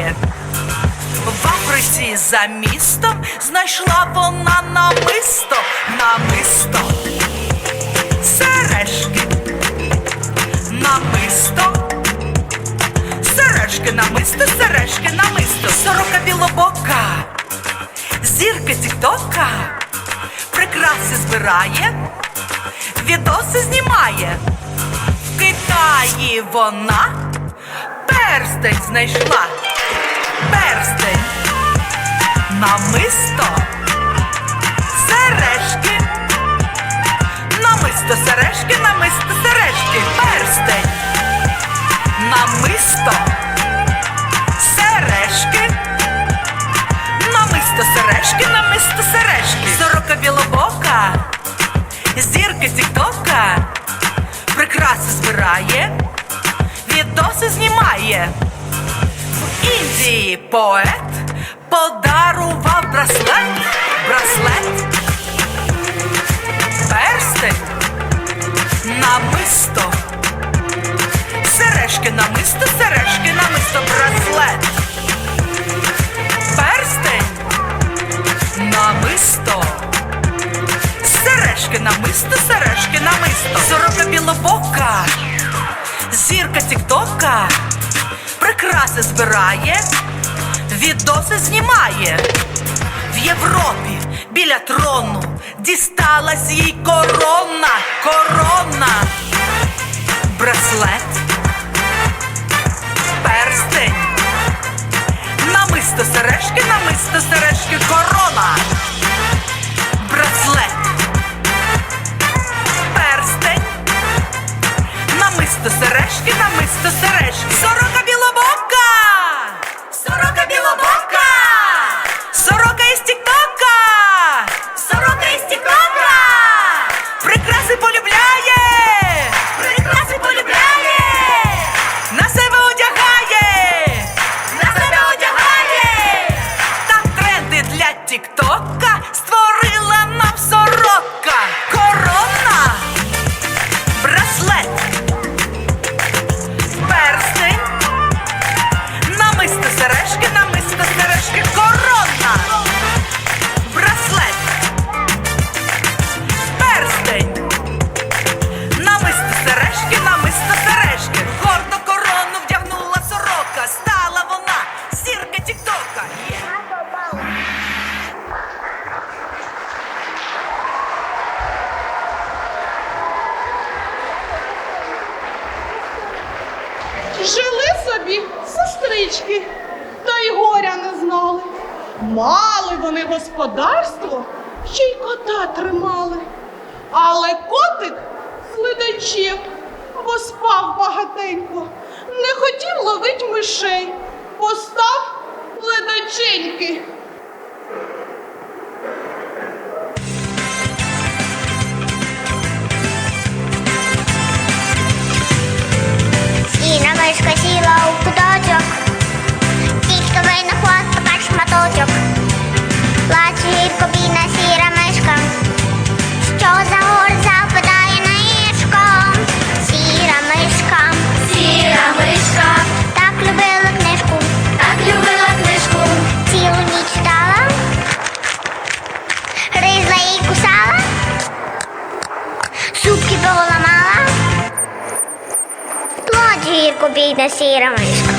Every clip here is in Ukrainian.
знімає. В Африці за містом знайшла вона намисто, намисто, сережки, намисто. Сережки намисто, сережки намисто, сорока білобока, зірка тіктока, прикраси збирає, відоси знімає. В Китаї вона перстень знайшла, перстень, намисто, сережки, намисто, сережки, намисто, сережки, перстень намисто, сережки, намисто, сережки, намисто, сережки, сорока білобока, зірка тіктока, прикраси збирає, відоси знімає. В поет подарував браслет, браслет, перстень, намисто. Сережки намисто, сережки намисто, браслет. Перстень намисто. Сережки намисто, сережки намисто. Сорока білобока. Зірка тіктока. Прикраси збирає. Відоси знімає. В Європі біля трону дісталась їй корона, корона. Браслет перстень. Намисто сережки, намисто сережки, корона. Браслет. Перстень. Намисто сережки, намисто сережки. Собі сестрички, та й горя не знали. Мали вони господарство, ще й кота тримали. Але котик слидачів, бо спав багатенько, не хотів ловить мишей, постав ледаченьки. Шматочок. Плаче гірко бідна сіра мишка, що за гор западає на ішком. Сіра мишка, Сіра мишка, так любила книжку, так любила книжку, цілу ніч читала, гризла і кусала, зубки поламала. Плаче гірко бідна сіра мишка.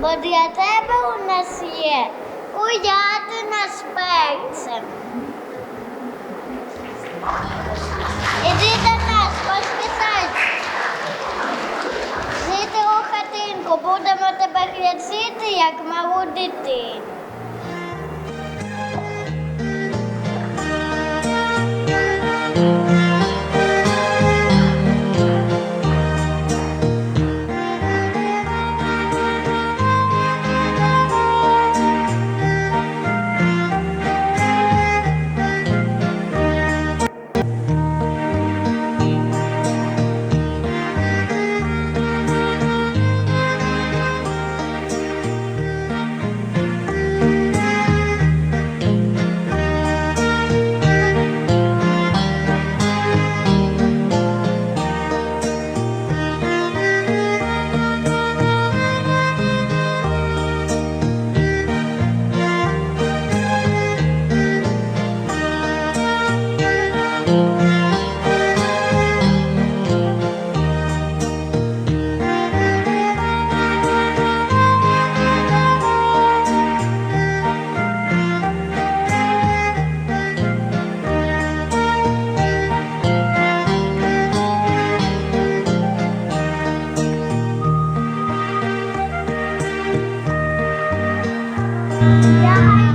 бо для тебе у нас є уяти нас перцем. Іди до нас, поспішайся. Жити у хатинку, будемо тебе хлясити, як малу дитину.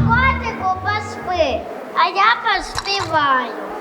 котику поспи, а я поспіваю.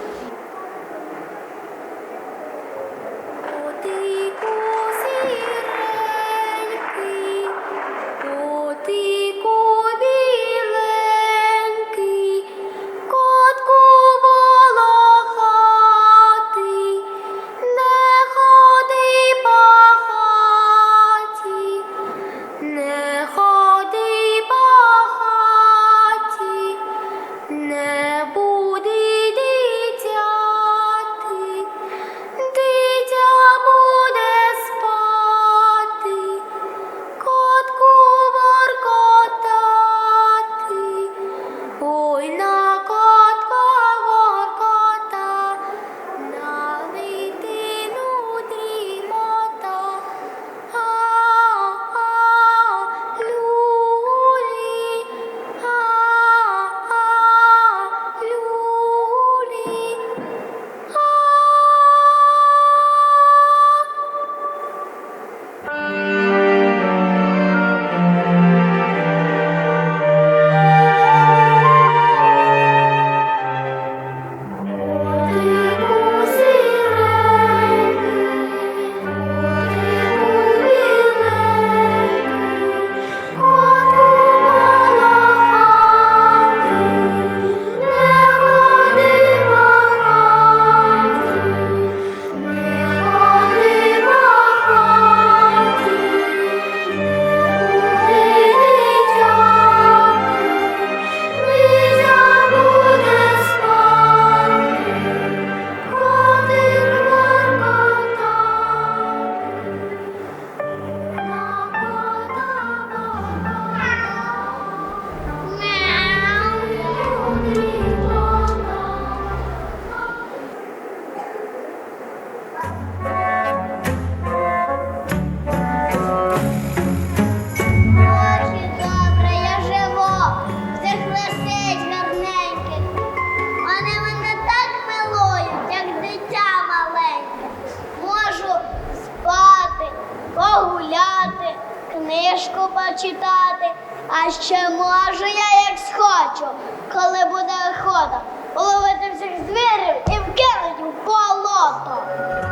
книжку почитати, а ще можу я, як схочу, коли буде охота, половити всіх звірів і вкинуть в болото.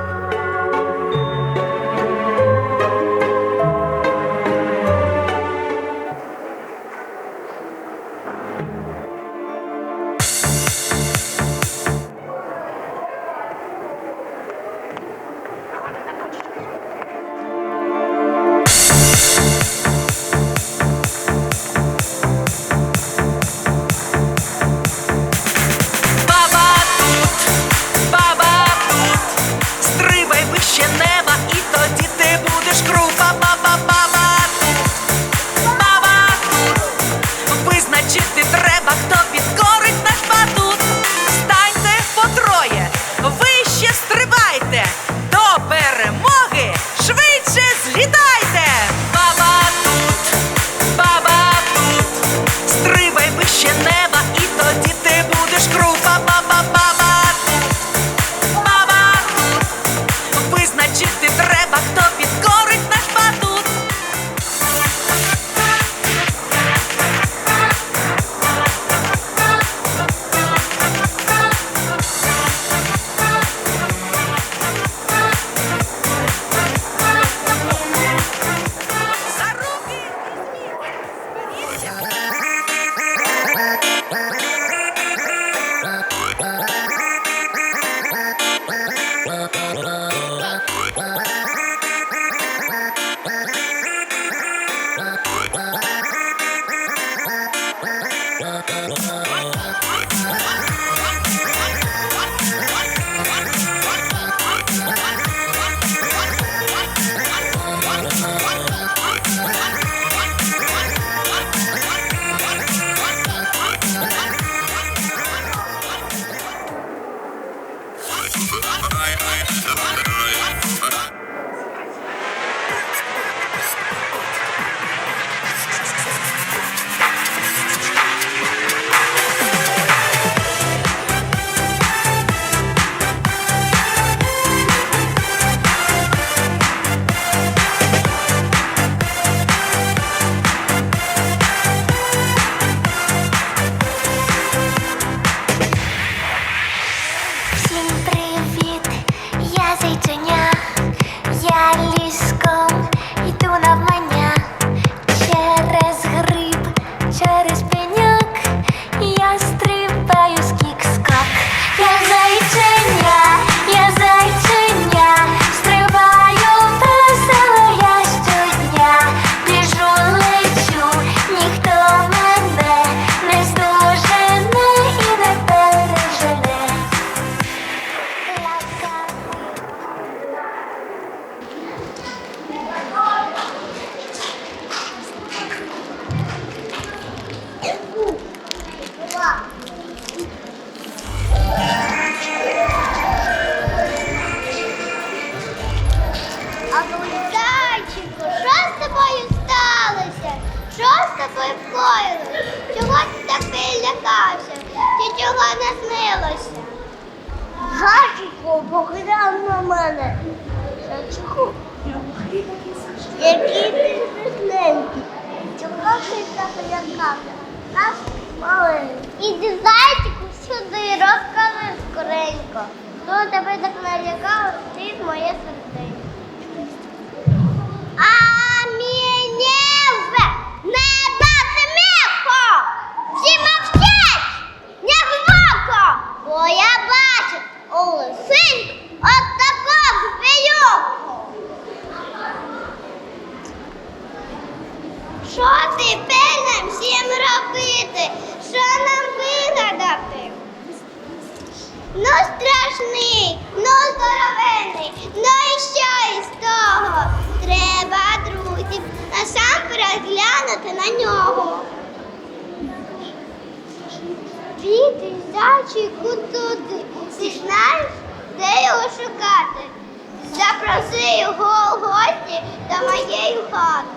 запроси його гості до моєї хати.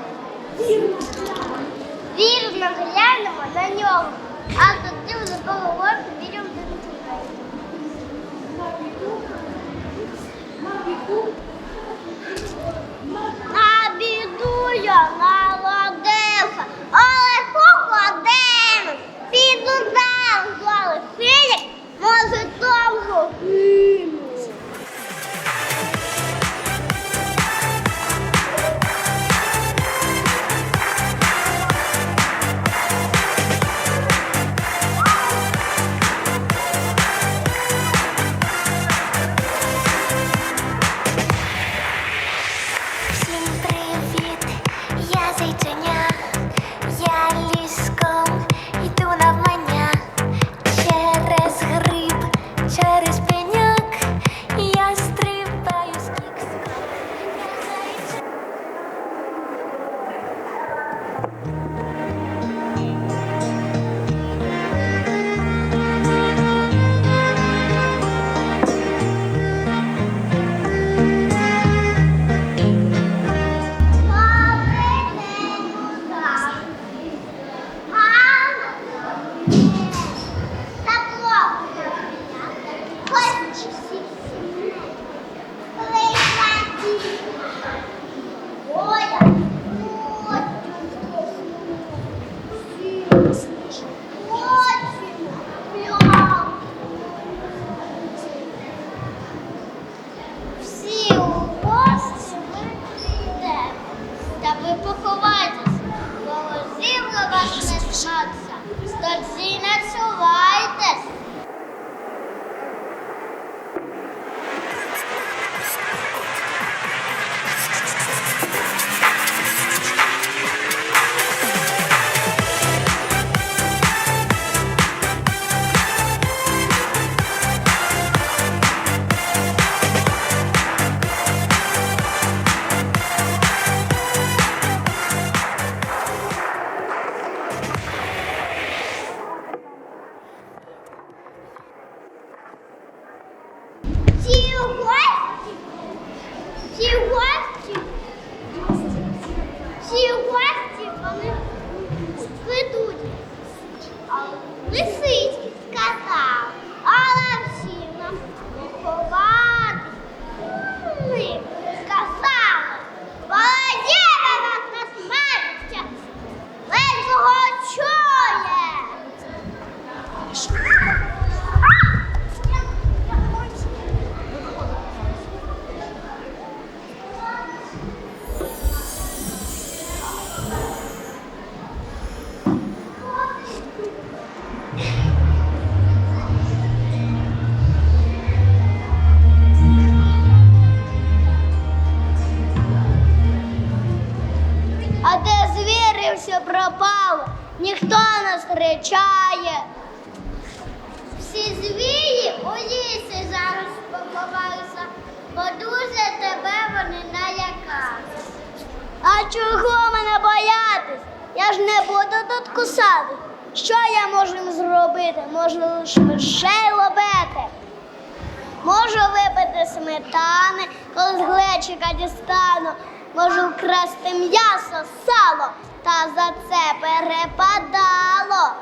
Вірно глянемо на нього, а тоді вже поговоримо, віримо до дітей. На біду я народився, але походимо, піду дам золотий, може довго. сметани, коли з глечика дістану, можу вкрасти м'ясо, сало, та за це перепадало.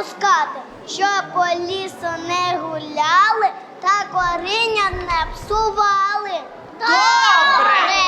пускати, щоб по лісу не гуляли та коріння не псували. Добре!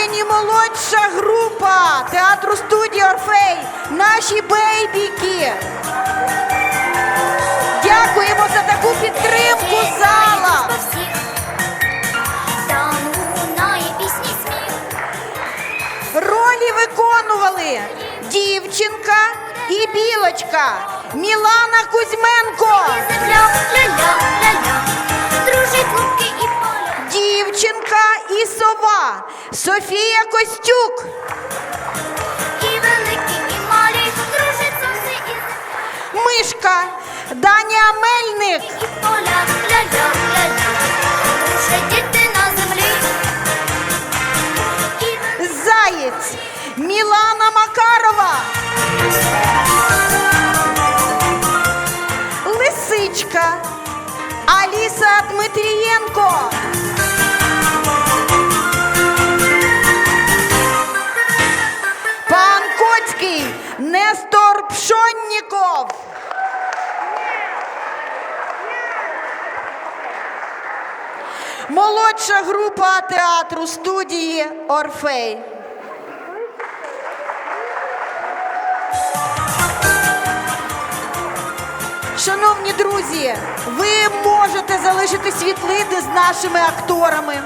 Сцені молодша група театру студії Орфей. Наші бейбіки. Дякуємо за таку підтримку зала. Ролі виконували дівчинка і білочка Мілана Кузьменко. І луки і сова Софія Костюк. І великі, і малі, соси і. Мишка Даня Мельник. І поля, ля-ля, ля-ля, діти на землі. І Заєць Мілана Макарова. Лисичка Аліса Дмитрієнко. Молодша група театру студії Орфей. Шановні друзі, ви можете залишити світлини з нашими акторами.